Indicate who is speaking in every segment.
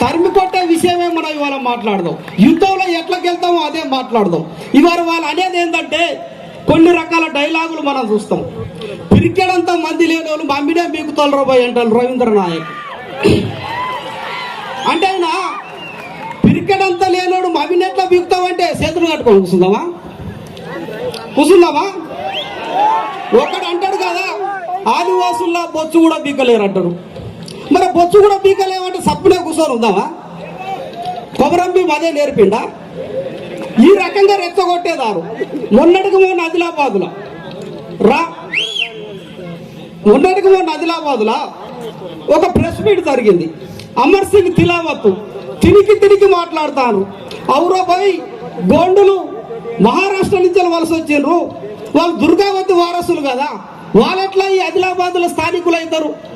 Speaker 1: తరిమి కొట్టే విషయమే మనం ఇవాళ మాట్లాడదాం. యుద్ధంలో ఎట్లా వెళ్తామో అదే మాట్లాడదాం. ఇవాళ వాళ్ళు అనేది ఏంటంటే కొన్ని రకాల డైలాగులు మనం చూస్తాం. పిరికెడంతా మంది లేని వాళ్ళు మమ్మిడే మీకు తొలరబోయి అంటారు రవీంద్ర నాయక్. అంటే ఆయన పిరికెడంతా లేనోడు మమ్మినెట్లా బీగుతామంటే చేతులు కట్టుకొని కూర్చుందామా? కూర్చుందామా? ఒకడు అంటాడు కదా ఆదివాసుల్లా బొచ్చు కూడా బీకలేరు అంటారు మరి బొచ్చు కూడా బీకలేమంటే సప్పుడే కూర్చొని ఉందామా కొమరంబి అదే నేర్పిండా? ఈ రకంగా రెచ్చగొట్టేదారు. మొన్నటికి మొన్న ఆదిలాబాదులో? రా. మొన్నటికి మొన్న ఆదిలాబాదులో? ఒక ప్రెస్ మీట్ జరిగింది. అమర్ సింగ్ తిలావత్తు తినికి తినికి మాట్లాడతాను ఔరబాయ్ గోండులు మహారాష్ట్ర నుంచి వలస వచ్చిండ్రు. వాళ్ళు దుర్గావతి వారసులు కదా. వాళ్ళట్లా ఈ ఆదిలాబాద్లో స్థానికులు అవుతారు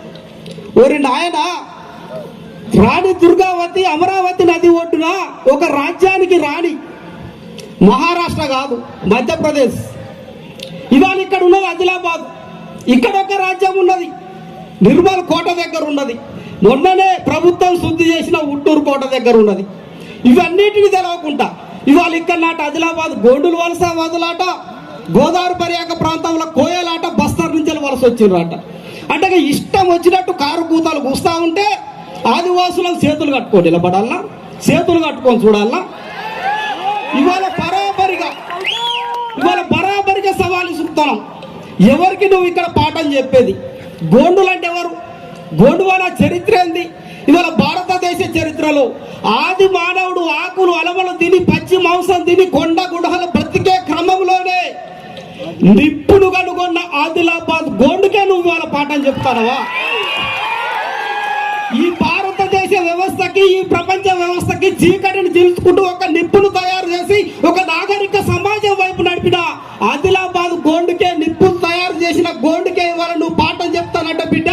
Speaker 1: ఓరి నాయన రాణి దుర్గావతి అమరావతి నది ఒడ్డున ఒక రాజ్యానికి రాణి. మహారాష్ట్ర కాదు మధ్యప్రదేశ్. ఇవాళ ఇక్కడ ఉన్నది ఆదిలాబాద్. ఇక్కడ ఒక రాజ్యం ఉన్నది నిర్మల్ కోట దగ్గర ఉన్నది. మొన్ననే ప్రభుత్వం శుద్ధి చేసిన ఉట్టూరు కోట దగ్గర ఉన్నది. ఇవన్నిటిని తెలవకుండా ఇవాళ ఇక్కడ నాట ఆదిలాబాద్ గోండులు వలస వదలాట గోదావరి పర్యాక ప్రాంతంలో కోయలాట బస్తర్ నుంచి వలస వచ్చిండ్రట అంటే ఇష్టం వచ్చినట్టు కారు కూతాలు కూస్తా ఉంటే ఆదివాసులకు చేతులు కట్టుకొని నిలబడాలా? చేతులు కట్టుకొని చూడాలా? ఇవాళ బరాబరిగా ఇవాళ బరాబరిగా సవాలు ఇస్తున్నాం ఎవరికి నువ్వు ఇక్కడ పాఠం చెప్పేది? గోండులు అంటే ఎవరు? గోండు వాళ్ళ చరిత్ర ఏంది? ఇవాళ భారతదేశ చరిత్రలో ఆది మానవుడు ఆకులు అలవలు తిని పచ్చి మాంసం తిని కొండ గుడహలు బ్రతికే క్రమంలోనే నిప్పును కనుగొన్న ఆదిలాబాద్ గోండుకే నువ్వు వాళ్ళ పాఠం చెప్తానవా? ఈ భారతదేశ వ్యవస్థకి ఈ ప్రపంచ వ్యవస్థకి చీకటిని చీల్చుకుంటూ ఒక నిప్పును తయారు చేసి ఒక నాగరిక సమాజం వైపు నడిపిన ఆదిలాబాద్ గోండుకే నిప్పును తయారు చేసిన గోండుకే ఇవాళ నువ్వు పాఠం చెప్తానంట బిడ్డ.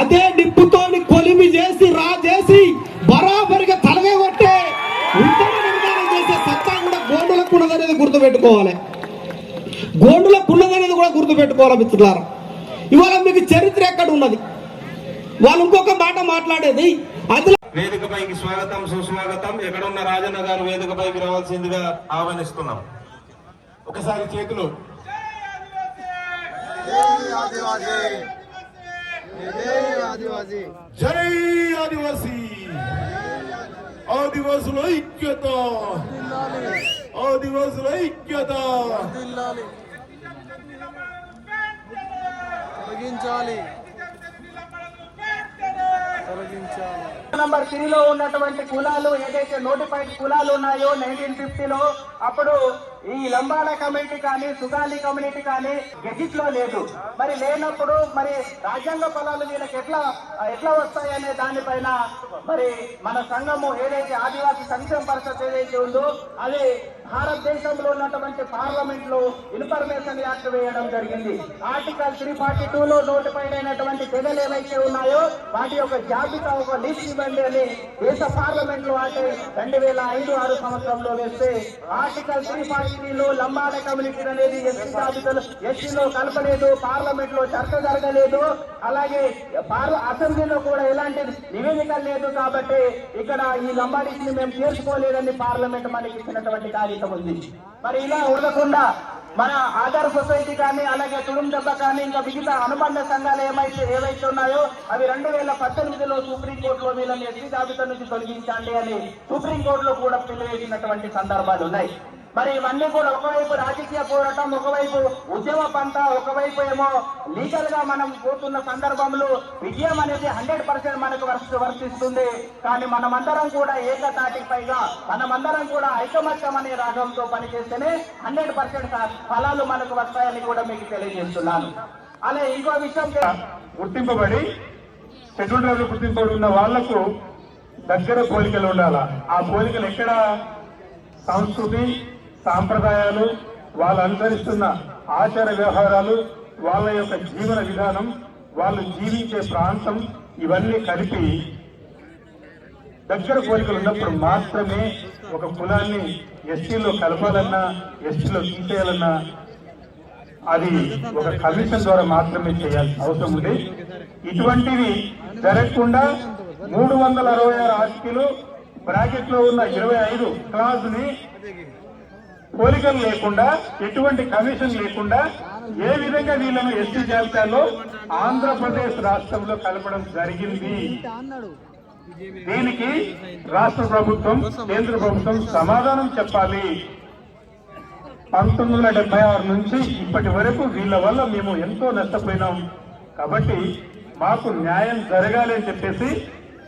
Speaker 1: అదే నిప్పుతోని కొలిమి చేసి రా చేసి బరాబరిగా తలవే కొట్టే చేసే సత్తా కూడా గోండులకు ఉన్నదనేది గుర్తుపెట్టుకోవాలి. గోండులకు ఉన్నదనేది కూడా గుర్తుపెట్టుకోవాలి మిత్రులారా? ఇవాళ మీకు చరిత్ర ఎక్కడ ఉన్నది? వాళ్ళు ఇంకొక మాట మాట్లాడేది వేదిక
Speaker 2: వేదికపైకి స్వాగతం సుస్వాగతం. ఎక్కడ ఉన్న రాజన్న గారు వేదికపైకి రావాల్సిందిగా ఆహ్వానిస్తున్నాం. ఒకసారి చేతులు. జై ఆదివాసీ. ఆదివాసుల ఐక్యత. ఆదివాసుల ఐక్యత.
Speaker 3: తొలగించాలి. తొలగించాలి.
Speaker 4: నంబర్ త్రీలో ఉన్నటువంటి కులాలు ఏదైతే నోటిఫైడ్ కులాలు ఉన్నాయో నైన్టీన్ ఫిఫ్టీలో అప్పుడు ఈ లంబాల కమ్యూనిటీ కానీ సుగాలి కమ్యూనిటీ కానీ గెజిట్లో లేదు. మరి లేనప్పుడు మరి రాజ్యాంగ ఫలాలు వీళ్ళకి ఎట్లా ఎట్లా వస్తాయనే దానిపైన మరి మన సంఘము ఏదైతే ఆదివాసీ సంక్షేమ పరిషత్ ఏదైతే ఉందో అది భారతదేశంలో ఉన్నటువంటి పార్లమెంట్లో ఇన్ఫర్మేషన్ యాక్ట్ వేయడం జరిగింది. ఆర్టికల్ త్రీ ఫార్టీ టూ లో నోటిఫైడ్ అయినటువంటి తెగలు ఏవైతే ఉన్నాయో వాటి యొక్క జాబితా ఒక లిస్ట్ ఇవ్వండి. అని దేశ పార్లమెంట్లో అంటే రెండు వేల ఐదు ఆరు సంవత్సరంలో వేస్తే ఆర్టికల్ త్రీ ఫార్టీ త్రీలో లంబాడ కమ్యూనిటీ అనేది ఎస్సీ జాబితాలు ఎస్సీలో కలపలేదు పార్లమెంట్లో చర్చ జరగలేదు. అలాగే పార్ల అసెంబ్లీలో కూడా ఎలాంటి నివేదిక లేదు కాబట్టి ఇక్కడ ఈ లంబాడీని మేము చేర్చుకోలేదని పార్లమెంట్ మనకి ఇచ్చినటువంటి కాగితం ఉంది. మరి ఇలా ఉండకుండా మన ఆధార్ సొసైటీ కానీ అలాగే తుడుం దెబ్బ కానీ ఇంకా మిగతా అనుబంధ సంఘాలు ఏమైతే ఏవైతే ఉన్నాయో అవి రెండు వేల పద్దెనిమిదిలో సుప్రీంకోర్టులో వీళ్ళని ఎస్సీ జాబితా నుంచి తొలగించండి అని సుప్రీంకోర్టులో కూడా పిలువేసినటువంటి సందర్భాలు ఉన్నాయి. మరి ఇవన్నీ కూడా ఒకవైపు రాజకీయ పోరాటం ఒకవైపు ఉద్యమ పంట ఒకవైపు ఏమో లీగల్గా మనం పోతున్న సందర్భంలో విజయం అనేది హండ్రెడ్ పర్సెంట్ మనకు వర్ష వర్తిస్తుంది. కానీ మనమందరం కూడా ఏకతాటి పైగా మనమందరం కూడా ఐకమత్యం అనే రాగంతో పనిచేస్తేనే హండ్రెడ్ పర్సెంట్ ఫలాలు మనకు వస్తాయని కూడా మీకు తెలియజేస్తున్నాను. అలా ఇంకో విషయం
Speaker 5: గుర్తింపబడి షెడ్యూల్ ట్రైబ్ గుర్తింపబడి ఉన్న వాళ్ళకు దగ్గర పోలికలు ఉండాలా? ఆ పోలికలు ఎక్కడ? సంస్కృతి సాంప్రదాయాలు వాళ్ళు అనుసరిస్తున్న ఆచార వ్యవహారాలు వాళ్ళ యొక్క జీవన విధానం వాళ్ళు జీవించే ప్రాంతం ఇవన్నీ కలిపి దగ్గర కోరికలు ఉన్నప్పుడు మాత్రమే ఒక కులాన్ని ఎస్టీలో కలపాలన్నా ఎస్టీలో తీసేయాలన్నా అది ఒక కమిషన్ ద్వారా మాత్రమే చేయాల్సిన అవసరం ఉంది. ఇటువంటివి జరగకుండా మూడు వందల అరవై ఆరు ఆర్టికల్ బ్రాకెట్లో ఉన్న ఇరవై ఐదు క్లాజ్ని పోలికలు లేకుండా ఎటువంటి కమిషన్ లేకుండా ఏ విధంగా వీళ్ళను ఎస్టీ జాబితాలో ఆంధ్రప్రదేశ్ రాష్ట్రంలో కలపడం జరిగింది? దీనికి రాష్ట్ర ప్రభుత్వం కేంద్ర ప్రభుత్వం సమాధానం చెప్పాలి. పంతొమ్మిది వందల డెబ్బై ఆరు నుంచి ఇప్పటి వరకు వీళ్ళ వల్ల మేము ఎంతో నష్టపోయినాం. కాబట్టి మాకు న్యాయం జరగాలి అని చెప్పేసి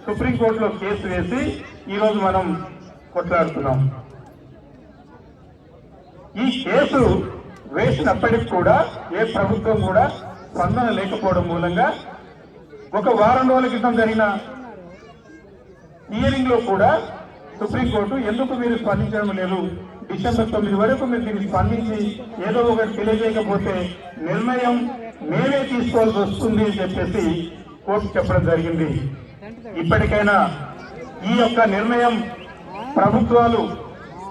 Speaker 5: సుప్రీంకోర్టులో కేసు వేసి ఈరోజు మనం కొట్లాడుతున్నాం. ఈ కేసు వేసినప్పటికి కూడా ఏ ప్రభుత్వం కూడా స్పందన లేకపోవడం మూలంగా ఒక వారం రోజుల క్రితం జరిగిన హియరింగ్లో కూడా సుప్రీంకోర్టు ఎందుకు మీరు స్పందించడం లేదు? డిసెంబర్ తొమ్మిది వరకు మీరు దీన్ని స్పందించి ఏదో ఒకటి తెలియజేయకపోతే నిర్ణయం మేమే తీసుకోవాల్సి వస్తుంది అని చెప్పేసి కోర్టు చెప్పడం జరిగింది. ఇప్పటికైనా ఈ యొక్క నిర్ణయం ప్రభుత్వాలు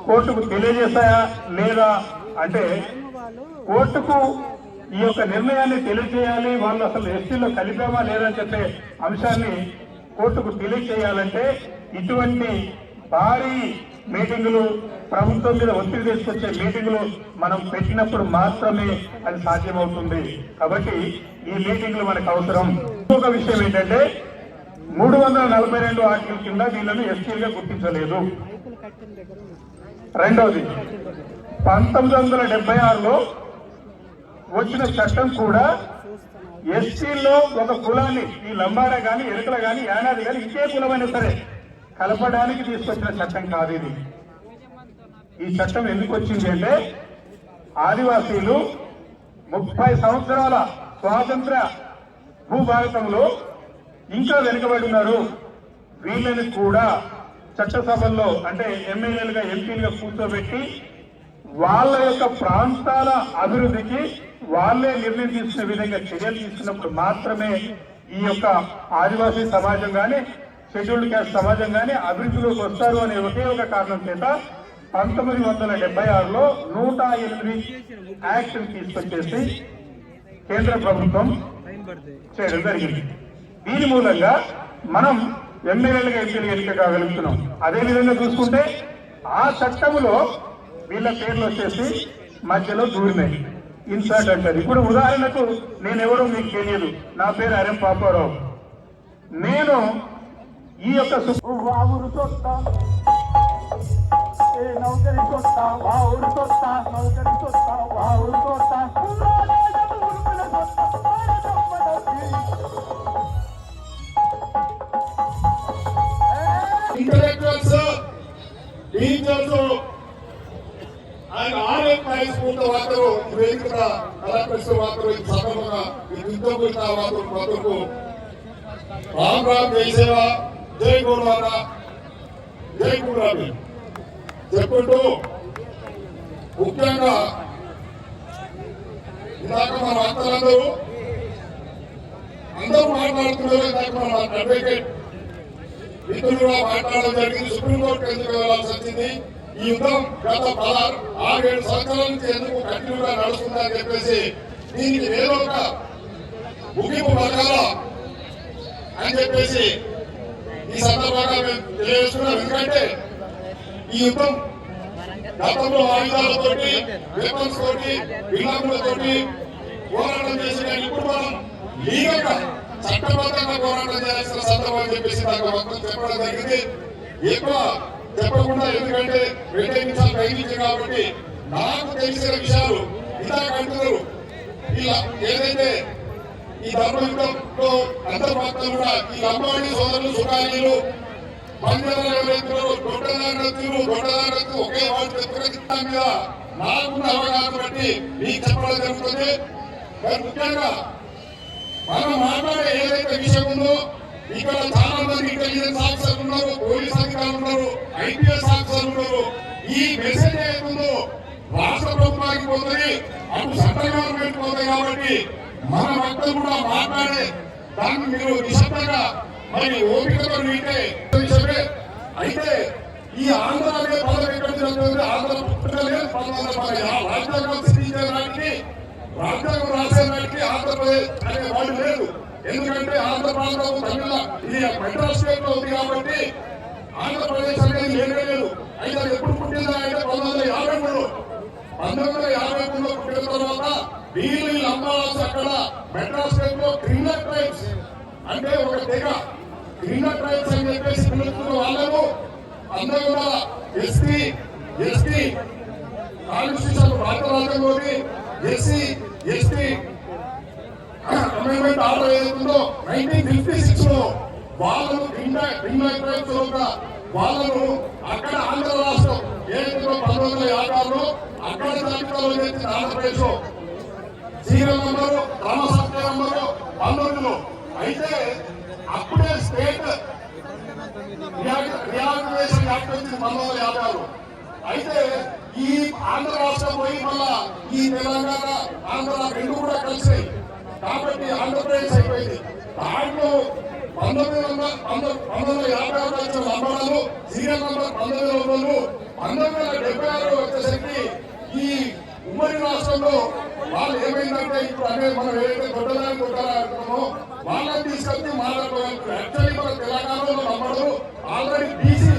Speaker 5: కోర్టుకు తెలియజేస్తాయా లేదా అంటే కోర్టుకు ఈ యొక్క నిర్ణయాన్ని తెలియజేయాలి వాళ్ళు అసలు ఎస్టీలో కలిపామా అని చెప్పే అంశాన్ని కోర్టుకు తెలియజేయాలంటే ఇటువంటి భారీ మీటింగులు ప్రభుత్వం మీద ఒత్తిడి తీసుకొచ్చే మీటింగులు మనం పెట్టినప్పుడు మాత్రమే అది సాధ్యమవుతుంది. కాబట్టి ఈ మీటింగులు మనకు అవసరం. ఇంకొక విషయం ఏంటంటే మూడు వందల నలభై రెండు ఆర్టికల్ కింద వీళ్ళను ఎస్టీలుగా గుర్తించలేదు. రెండవది పంతొమ్మిది వందల డెబ్బై ఆరులో వచ్చిన చట్టం కూడా ఎస్టీల్లో ఒక కులాన్ని ఈ లంబాడ కానీ ఎరుకల కానీ యానాది కానీ ఇంకే కులమైనా సరే కలపడానికి తీసుకొచ్చిన చట్టం కాదు ఇది. ఈ చట్టం ఎందుకు వచ్చింది అంటే ఆదివాసీలు ముప్పై సంవత్సరాల స్వాతంత్ర భూభారతంలో ఇంకా వెనుకబడి ఉన్నారు. వీళ్ళని కూడా చట్టసభల్లో అంటే ఎమ్మెల్యేలుగా ఎంపీలుగా కూర్చోబెట్టి వాళ్ళ యొక్క ప్రాంతాల అభివృద్ధికి వాళ్ళే నిర్ణయం తీసుకునే విధంగా చర్యలు తీసుకున్నప్పుడు మాత్రమే ఈ యొక్క ఆదివాసీ సమాజం కానీ షెడ్యూల్డ్ క్యాస్ట్ సమాజం కానీ అభివృద్ధిలోకి వస్తారు అనే ఒకే ఒక కారణం చేత పంతొమ్మిది వందల డెబ్బై ఆరులో నూట ఎనిమిది యాక్షన్ తీసుకొచ్చేసి కేంద్ర ప్రభుత్వం చేయడం జరిగింది. దీని మూలంగా మనం ఎమ్మెల్యేలుగా ఎంపీలు ఎన్నిక కాగలుగుతున్నాం అదే విధంగా చూసుకుంటే ఆ చట్టములో వీళ్ళ పేర్లు వచ్చేసి మధ్యలో దూరినాయి. ఇన్సర్ట్ అంటారు. ఇప్పుడు ఉదాహరణకు నేను ఎవరో మీకు తెలియదు. నా పేరు అరెం పాపారావు. నేను ఈ యొక్క సు-
Speaker 6: ఊరు తొట్ట నౌకరి తొట్ట వా ఊరు తొట్ట నౌకరి తొట్ట వా ఊరు తొట్ట
Speaker 7: ఇంటలెక్చువల్స్ టీచర్స్ ఆయన ఆర్ఎఫ్ఐస్ పూర్త వారు ఈ వేదిక కలెక్టర్స్ వారు ఈ సందర్భంగా ఈ ఉద్యోగుల వారు ప్రజలకు రామ్ రామ్ జై సేవ జై గురువార జై గురువారి చెప్పుకుంటూ ముఖ్యంగా ఇందాక మన అత్తలందరూ అందరూ మాట్లాడుతున్నారు ఇందాక మన అడ్వకేట్ మిత్రులు కూడా మాట్లాడడం జరిగింది సుప్రీంకోర్టు ఎందుకు వెళ్ళాల్సి వచ్చింది? ఈ యుద్ధం గత పదహారు ఆరు ఏడు సంవత్సరాల నుంచి ఎందుకు కంటిన్యూగా నడుస్తుందని చెప్పేసి దీనికి ఏదో ఒక ముగింపు పథకాల అని చెప్పేసి ఈ సందర్భంగా మేము తెలియజేస్తున్నాం. ఎందుకంటే ఈ యుద్ధం గతంలో ఆయుధాలతోటి వెపన్స్ తోటి విలాములతోటి పోరాటం చేసి కానీ ఇప్పుడు మనం లీగల్గా చట్టబద్ధంగా పోరాటం చేయాల్సిన సందర్భం అని చెప్పేసి నాకు మొత్తం చెప్పడం జరిగింది. ఎక్కువ చెప్పకుండా ఎందుకంటే రెండే నిమిషాలు తగ్గించి కాబట్టి నాకు తెలిసిన విషయాలు ఇందాక అంటున్నారు. ఇలా ఏదైతే ఈ ధర్మయుద్ధంలో అంతర్భాగంలో కూడా ఈ లంబాడి సోదరులు సుఖాలీలు పంచదార రైతులు దొడ్డదార రైతులు దొడ్డదార రైతులు ఒకే వాళ్ళు చెప్తున్న మీద నాకున్న అవగాహన బట్టి మీకు చెప్పడం జరుగుతుంది. ముఖ్యంగా మనం మాట్లాడే ఏదైతే విషయం ఉందో ఇక్కడ చాలా మంది ఇంటెలిజెన్స్ ఆఫీసర్లు ఉన్నారు పోలీస్ అధికారులు ఉన్నారు ఐపీఎస్ ఆఫీసర్లు ఉన్నారు. ఈ మెసేజ్ ఏతుందో రాష్ట్ర ప్రభుత్వానికి పోతుంది అటు సెంట్రల్ గవర్నమెంట్ పోతుంది కాబట్టి మన భక్తులు కూడా మాట్లాడే దాన్ని మీరు నిశ్శబ్దంగా మరి ఓపికతో వింటే విషయమే అయితే ఈ ఆంధ్ర అనే పదం ఎక్కడ జరుగుతుంది వస్తుంది? ఆంధ్ర పుట్టలేదు పంతొమ్మిది వందల రాజ్యాంగం సిద్ధించడానికి రాజ్యాంగం రాసేదానికి ఆంధ్రప్రదేశ్ అనే వాడు లేదు ఎందుకంటే ఆంధ్ర ప్రాంతం తమిళ ఇది మెడ్రాస్ స్టేట్లో ఉంది కాబట్టి ఆంధ్రప్రదేశ్ అనేది లేనే లేదు. అయితే అది ఎప్పుడు పుట్టిందా అంటే పంతొమ్మిది వందల యాభై మూడు. పంతొమ్మిది వందల యాభై మూడులో పుట్టిన తర్వాత వీళ్ళు లంబాల్సి అక్కడ మెడ్రాస్ స్టేట్లో క్రిమినల్ ట్రైబ్స్ అంటే ఒక తెగ. క్రిమినల్ ట్రైబ్స్ అని చెప్పేసి పిలుస్తున్న వాళ్ళను పంతొమ్మిది వందల ఎస్టీ ఎస్టీ కాన్స్టిట్యూషన్ భారత రాజ్యంలోని ఎస్సీ ఎస్టీ అమెండ్మెంట్ ఆర్డర్ ఏదైతుందో నైన్టీన్ ఫిఫ్టీ సిక్స్లో వాళ్ళను క్రిమినల్ ట్రైబ్స్ వాళ్ళను అక్కడ ఆంధ్ర రాష్ట్రం ఏదైతే పంతొమ్మిది వందల యాభై ఆరులో అక్కడ జాబితాలో చేసింది ఆంధ్రప్రదేశ్లో సీరియల్ నంబరు క్రమసత్య నంబరు పంతొమ్మిదిలో. అయితే అప్పుడే స్టేట్ రియాక్టివేషన్ యాక్ట్ వచ్చింది పంతొమ్మిది వందల యాభై ఆరు అయితే ఈ ఆంధ్ర రాష్ట్రం పోయి మళ్ళా ఈ తెలంగాణ ఆంధ్ర రెండు కూడా కలిసినాయి కాబట్టి ఆంధ్రప్రదేశ్ అయిపోయింది. దాంట్లో పంతొమ్మిది వందల పంతొమ్మిది వందల యాభై ఆరు వచ్చిన లంబాడాలు సీరియల్ నంబర్ పంతొమ్మిది వందలు పంతొమ్మిది వందల డెబ్బై ఆరు వచ్చేసరికి ఈ ఉమ్మడి రాష్ట్రంలో వాళ్ళు ఏమైందంటే ఇప్పుడు అనేది మనం ఏదైతే కొట్టదాన్ని అంటున్నామో వాళ్ళని తీసుకొచ్చి మాట్లాడుకోవాలి. యాక్చువల్లీ మన తెలంగాణలో నమ్మడు ఆల్రెడీ బీసీ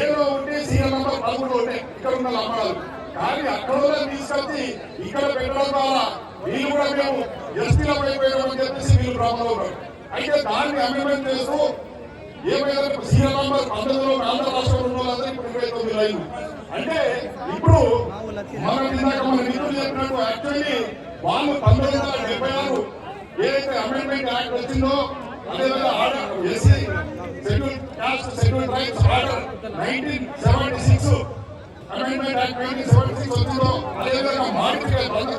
Speaker 7: ఏదో ఉంటే సీఎం నంబర్ పదమూడు ఉంటాయి ఇక్కడ ఉన్న లంబాడాలు కానీ అక్కడ వాళ్ళని తీసుకొచ్చి ఇక్కడ పెట్టడం ద్వారా వీళ్ళు కూడా మేము ఎస్టీలో అయిపోయామని చెప్పేసి వీళ్ళు భ్రమలో ఉన్నారు. అయితే దాన్ని అమెండ్మెంట్ చేస్తూ ఏమైనా సీఎం నంబర్ పంతొమ్మిదిలో ఆంధ్ర రాష్ట్రంలో ఉన్న వాళ్ళందరూ ఇప్పుడు ఇరవై తొమ్మిది లైన్ అంటే ఇప్పుడు మనం ఇందాక మన మిత్రులు చెప్పినట్టు యాక్చువల్లీ వాళ్ళు పంతొమ్మిది వందల డెబ్బై ఆరు ఏదైతే అమెండ్మెంట్ యాక్ట్ వచ్చిందో అదేవిధంగా order SC schedule caste schedule tribes order nineteen seventy six amendment act nineteen seventy six వచ్చిందో అదేవిధంగా modification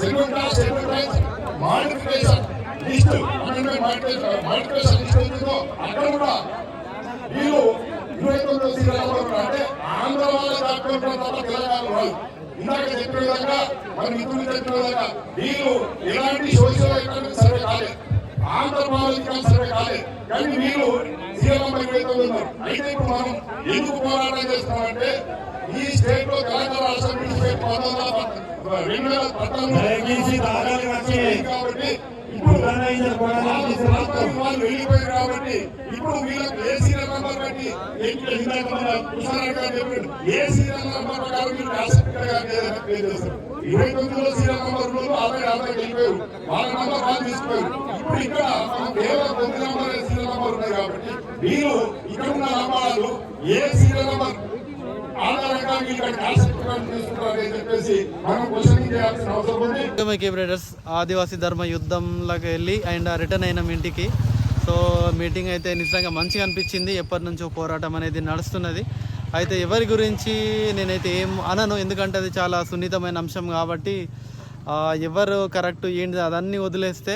Speaker 7: schedule caste schedule rights modification list amendment modification modification list వచ్చిందో అక్కడ కూడా వీళ్ళు ఇరవై తొమ్మిదో సీట్ల అంటే ఆంధ్ర వాళ్ళ దాటుకుంటారు తప్ప తెలంగాణ వాళ్ళు ఇందాక చెప్పిన విధంగా మన మిత్రులు చెప్పిన విధంగా వీళ్ళు ఎలాంటి సోషల్ ఎకనామిక్ సర్వే కాలేదు ఆంధ్ర పాలిటికల్ సర్వే కాలేదు. కానీ వీళ్ళు తొమ్మిది ఉన్నారు అయితే ఇప్పుడు మనం ఎందుకు పోరాటం చేస్తున్నామంటే ఈ స్టేట్లో తెలంగాణ రాష్ట్రం విడిచిపోయి పంతొమ్మిది రెండు వేల పద్నాలుగు కాబట్టి ఇప్పుడు వాళ్ళు రాష్ట్రానికి వాళ్ళు వెళ్ళిపోయారు కాబట్టి ఇప్పుడు వీళ్ళకి ఏ సీరియల్ నంబర్ పెట్టి చెప్పాడు ఏ సీరియల్ నంబర్ ప్రకారం మీరు ఇరవై తొమ్మిదిలో సీరియల్ నంబర్ ఉన్నది ఆల్రెడీ ఆల్రెడీ వెళ్ళిపోయారు. వాళ్ళ నంబర్ వాళ్ళు తీసుకుపోయారు ఇప్పుడు ఇక్కడ కేవలం తొమ్మిది నంబర్ సీరియల్ నంబర్ ఉన్నాయి కాబట్టి ఇక్కడ ఉన్న నంబర్లు ఏ సీరియల్ నంబర్
Speaker 4: బ్రదర్స్ ఆదివాసీ ధర్మ యుద్ధంలోకి వెళ్ళి అండ్ రిటర్న్ అయినాం ఇంటికి సో మీటింగ్ అయితే నిజంగా మంచిగా అనిపించింది. ఎప్పటి నుంచో పోరాటం అనేది నడుస్తున్నది. అయితే ఎవరి గురించి నేనైతే ఏం అనను. ఎందుకంటే అది చాలా సున్నితమైన అంశం కాబట్టి ఎవరు కరెక్ట్ ఏంటి అదన్నీ వదిలేస్తే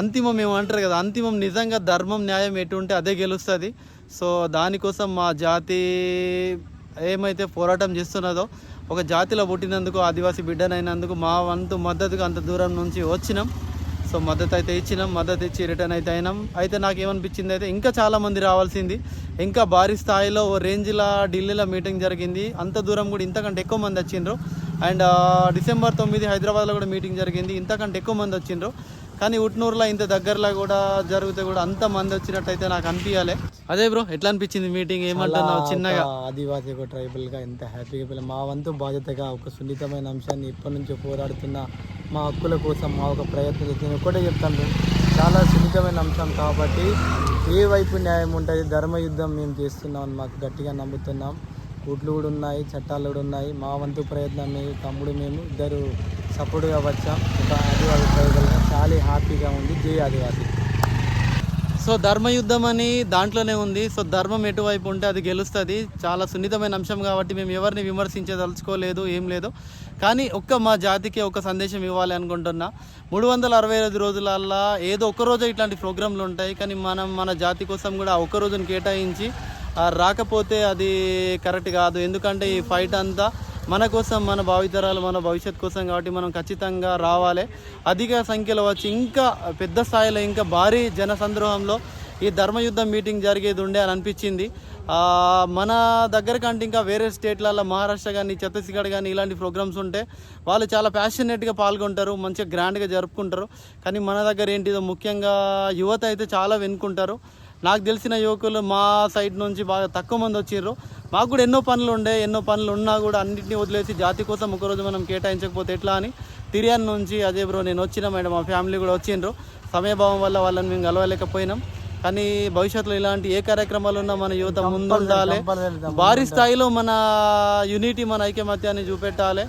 Speaker 4: అంతిమం ఏమంటారు కదా. అంతిమం నిజంగా ధర్మం న్యాయం ఎటు ఉంటే అదే గెలుస్తుంది. సో దానికోసం మా జాతి ఏమైతే పోరాటం చేస్తున్నదో ఒక జాతిలో పుట్టినందుకు ఆదివాసీ బిడ్డనైనందుకు మా వంతు మద్దతుగా అంత దూరం నుంచి వచ్చినాం. సో మద్దతు అయితే ఇచ్చినాం మద్దతు ఇచ్చి రిటర్న్ అయితే అయినాం. అయితే నాకు ఏమనిపించింది అయితే ఇంకా చాలామంది రావాల్సింది. ఇంకా భారీ స్థాయిలో ఓ రేంజ్లో ఢిల్లీలో మీటింగ్ జరిగింది. అంత దూరం కూడా ఇంతకంటే ఎక్కువ మంది వచ్చిండ్రు. అండ్ డిసెంబర్ తొమ్మిది హైదరాబాద్లో కూడా మీటింగ్ జరిగింది. ఇంతకంటే ఎక్కువ మంది వచ్చిండ్రు. కానీ ఉట్నూరులో ఇంత దగ్గరలో కూడా జరిగితే కూడా అంత మంది వచ్చినట్టయితే నాకు అనిపించాలి అదే బ్రో ఎట్లా అనిపించింది మీటింగ్ ఏమంటున్నావు చిన్నగా
Speaker 8: ఆదివాసి ఒక ట్రైబల్గా ఎంత హ్యాపీగా మా వంతు బాధ్యతగా ఒక సున్నితమైన అంశాన్ని ఇప్పటి నుంచో పోరాడుతున్న మా హక్కుల కోసం మా ఒక ప్రయత్నం చేస్తుంది ఒకటే చెప్తాను చాలా సున్నితమైన అంశం కాబట్టి ఏ వైపు న్యాయం ఉంటుంది ధర్మ యుద్ధం మేము చేస్తున్నాం అని మాకు గట్టిగా నమ్ముతున్నాం. కోట్లు కూడా ఉన్నాయి చట్టాలు కూడా ఉన్నాయి. మా వంతు ప్రయత్నాన్ని తమ్ముడు మేము ఇద్దరు సపోర్ట్గా వచ్చాం. ఒక ఆదివాసి ట్రైబల్గా. చాలా హ్యాపీగా ఉంది. జై ఆదివాసి.
Speaker 4: సో ధర్మయుద్ధం అని దాంట్లోనే ఉంది. సో ధర్మం ఎటువైపు ఉంటే అది గెలుస్తుంది. చాలా సున్నితమైన అంశం కాబట్టి మేము ఎవరిని విమర్శించదలుచుకోలేదు ఏం లేదు. కానీ ఒక్క మా జాతికి ఒక సందేశం ఇవ్వాలి అనుకుంటున్నా. మూడు వందల అరవై ఐదు రోజులల్లా ఏదో ఒక్క ఇట్లాంటి ప్రోగ్రాంలు ఉంటాయి. కానీ మనం మన జాతి కోసం కూడా ఆ ఒక్క రోజును కేటాయించి రాకపోతే అది కరెక్ట్ కాదు. ఎందుకంటే ఈ ఫైట్ అంతా మన కోసం మన భావితరాలు మన భవిష్యత్ కోసం కాబట్టి మనం ఖచ్చితంగా రావాలి. అధిక సంఖ్యలో వచ్చి ఇంకా పెద్ద స్థాయిలో ఇంకా భారీ జన సందర్భంలో ఈ ధర్మయుద్ధం మీటింగ్ జరిగేది ఉండే అని అనిపించింది. మన దగ్గర కంటే ఇంకా వేరే స్టేట్లలో మహారాష్ట్ర కానీ ఛత్తీస్గఢ్ కానీ ఇలాంటి ప్రోగ్రామ్స్ ఉంటే వాళ్ళు చాలా ప్యాషనేట్గా పాల్గొంటారు మంచిగా గ్రాండ్గా జరుపుకుంటారు. కానీ మన దగ్గర ఏంటిదో ముఖ్యంగా యువత అయితే చాలా వెనుకుంటారు. నాకు తెలిసిన యువకులు మా సైడ్ నుంచి బాగా తక్కువ మంది వచ్చిర్రు. మాకు కూడా ఎన్నో పనులు ఉండే ఎన్నో పనులు ఉన్నా కూడా అన్నింటినీ వదిలేసి జాతి కోసం ఒకరోజు మనం కేటాయించకపోతే ఎట్లా అని తిరియాన్ నుంచి అజయ్ బ్రో నేను వచ్చిన మేడం మా ఫ్యామిలీ కూడా వచ్చిండ్రు. సమయభావం వల్ల వాళ్ళని మేము కలవలేకపోయినాం. కానీ భవిష్యత్తులో ఇలాంటి ఏ కార్యక్రమాలు ఉన్నా మన యువత ముందుండాలి. భారీ స్థాయిలో మన యూనిటీ మన ఐకమత్యాన్ని చూపెట్టాలి.